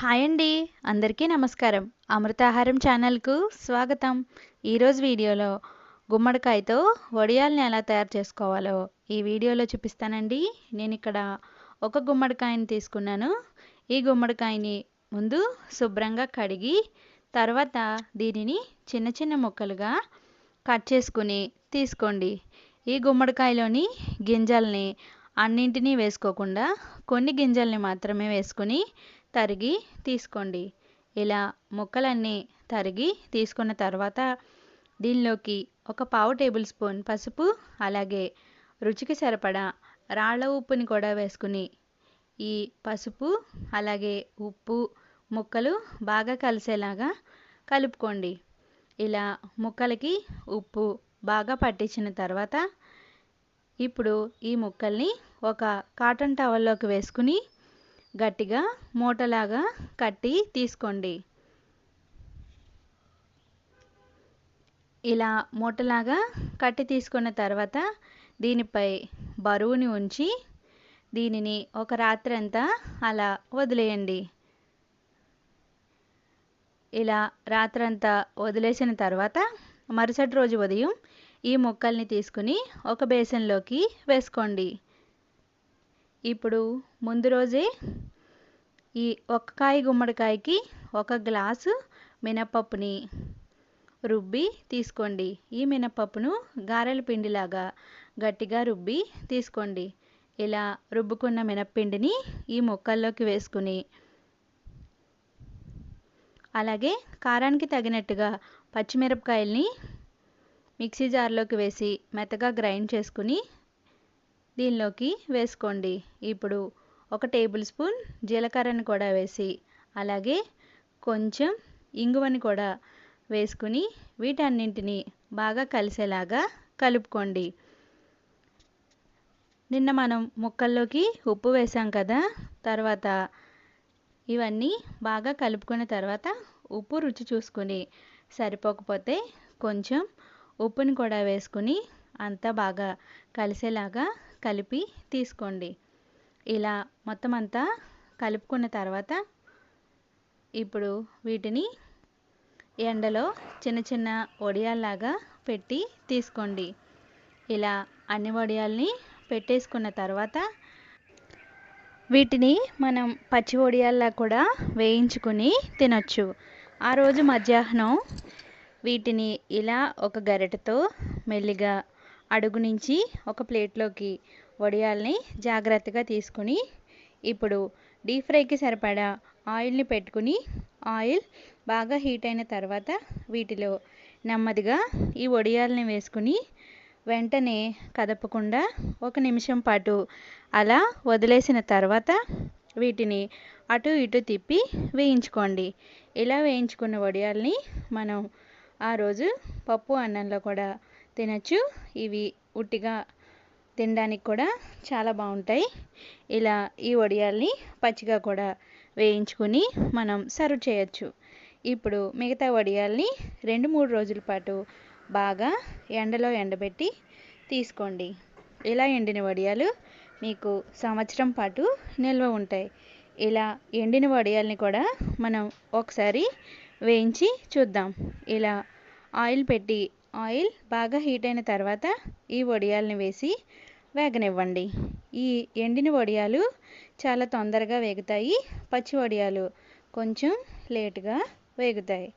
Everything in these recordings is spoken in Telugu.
హాయ్ అండి. అందరికీ నమస్కారం. అమృతాహారం ఛానల్కు స్వాగతం. ఈరోజు వీడియోలో గుమ్మడికాయతో వడియాల్ని ఎలా తయారు చేసుకోవాలో ఈ వీడియోలో చూపిస్తానండి. నేను ఇక్కడ ఒక గుమ్మడికాయని తీసుకున్నాను. ఈ గుమ్మడికాయని ముందు శుభ్రంగా కడిగి తర్వాత దీనిని చిన్న చిన్న ముక్కలుగా కట్ చేసుకుని తీసుకోండి. ఈ గుమ్మడికాయలోని గింజల్ని అన్నింటినీ వేసుకోకుండా కొన్ని గింజల్ని మాత్రమే వేసుకుని తరిగి తీసుకోండి. ఇలా ముక్కలన్నీ తరిగి తీసుకున్న తర్వాత దీనిలోకి ఒక పావు టేబుల్ స్పూన్ పసుపు అలాగే రుచికి సరిపడా రాళ్ళ ఉప్పుని కూడా వేసుకుని ఈ పసుపు అలాగే ఉప్పు ముక్కలు బాగా కలిసేలాగా కలుపుకోండి. ఇలా ముక్కలకి ఉప్పు బాగా పట్టించిన తర్వాత ఇప్పుడు ఈ ముక్కల్ని ఒక కాటన్ టవల్లోకి వేసుకుని గట్టిగా మూటలాగా కట్టి తీసుకోండి. ఇలా మూటలాగా కట్టి తీసుకున్న తర్వాత దీనిపై బరువుని ఉంచి దీనిని ఒక రాత్రి అంతా అలా వదిలేయండి. ఇలా రాత్రంతా వదిలేసిన తర్వాత మరుసటి రోజు ఉదయం ఈ ముక్కల్ని తీసుకుని ఒక బేసన్లోకి వేసుకోండి. ఇప్పుడు ముందు రోజే ఈ ఒక్క కాయ గుమ్మడికాయకి ఒక గ్లాసు మినపప్పుని రుబ్బి తీసుకోండి. ఈ మినపప్పును గారెల పిండిలాగా గట్టిగా రుబ్బి తీసుకోండి. ఇలా రుబ్బుకున్న మినప్పిండిని ఈ ముక్కల్లోకి వేసుకుని అలాగే కారానికి తగినట్టుగా పచ్చిమిరపకాయల్ని మిక్సీ జార్లోకి వేసి మెత్తగా గ్రైండ్ చేసుకుని దీనిలోకి వేసుకోండి. ఇప్పుడు ఒక టేబుల్ స్పూన్ జీలకర్రని కూడా వేసి అలాగే కొంచెం ఇంగువని కూడా వేసుకుని వీటన్నింటినీ బాగా కలిసేలాగా కలుపుకోండి. నిన్న మనం ముక్కల్లోకి ఉప్పు వేసాం కదా తర్వాత ఇవన్నీ బాగా కలుపుకున్న తర్వాత ఉప్పు రుచి చూసుకుని సరిపోకపోతే కొంచెం ఉప్పుని కూడా వేసుకుని అంతా బాగా కలిసేలాగా కలిపి తీసుకోండి. ఇలా మొత్తం అంతా కలుపుకున్న తర్వాత ఇప్పుడు వీటిని ఎండలో చిన్న చిన్న వడియాల్లాగా పెట్టి తీసుకోండి. ఇలా అన్ని వడియాల్ని పెట్టేసుకున్న తర్వాత వీటిని మనం పచ్చి వడియాల్లా కూడా వేయించుకుని తినొచ్చు. ఆ రోజు మధ్యాహ్నం వీటిని ఇలా ఒక గరిటతో మెల్లిగా అడుగు నుంచి ఒక ప్లేట్లోకి వడియాల్ని జాగ్రత్తగా తీసుకుని ఇప్పుడు డీప్ ఫ్రైకి సరిపడా ఆయిల్ని పెట్టుకుని ఆయిల్ బాగా హీట్ అయిన తర్వాత వీటిలో నెమ్మదిగా ఈ వడియాల్ని వేసుకుని వెంటనే కదపకుండా ఒక నిమిషం పాటు అలా వదిలేసిన తర్వాత వీటిని అటు ఇటు తిప్పి వేయించుకోండి. ఇలా వేయించుకున్న వడియాల్ని మనం ఆ రోజు పప్పు అన్నంలో కూడా తినచ్చు. ఇవి ఉట్టిగా తినడానికి కూడా చాలా బాగుంటాయి. ఇలా ఈ వడియాల్ని పచ్చిగా కూడా వేయించుకుని మనం సర్వ్ చేయొచ్చు. ఇప్పుడు మిగతా వడియాల్ని రెండు మూడు రోజుల పాటు బాగా ఎండలో ఎండబెట్టి తీసుకోండి. ఇలా ఎండిన వడియాలు మీకు సంవత్సరం పాటు నిల్వ ఉంటాయి. ఇలా ఎండిన వడియాల్ని కూడా మనం ఒకసారి వేయించి చూద్దాం. ఇలా ఆయిల్ పెట్టి ఆయిల్ బాగా హీట్ అయిన తర్వాత ఈ వడియాల్ని వేసి వేగనివ్వండి. ఈ ఎండిన వడియాలు చాలా తొందరగా వేగుతాయి. పచ్చి వడియాలు కొంచెం లేటుగా వేగుతాయి.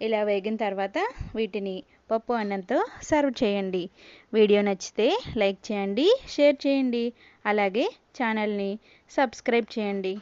ఇలా వేగిన తర్వాత వీటిని పప్పు అన్నంతో సర్వ్ చేయండి. వీడియో నచ్చితే లైక్ చేయండి షేర్ చేయండి. అలాగే ఛానల్ని సబ్స్క్రైబ్ చేయండి.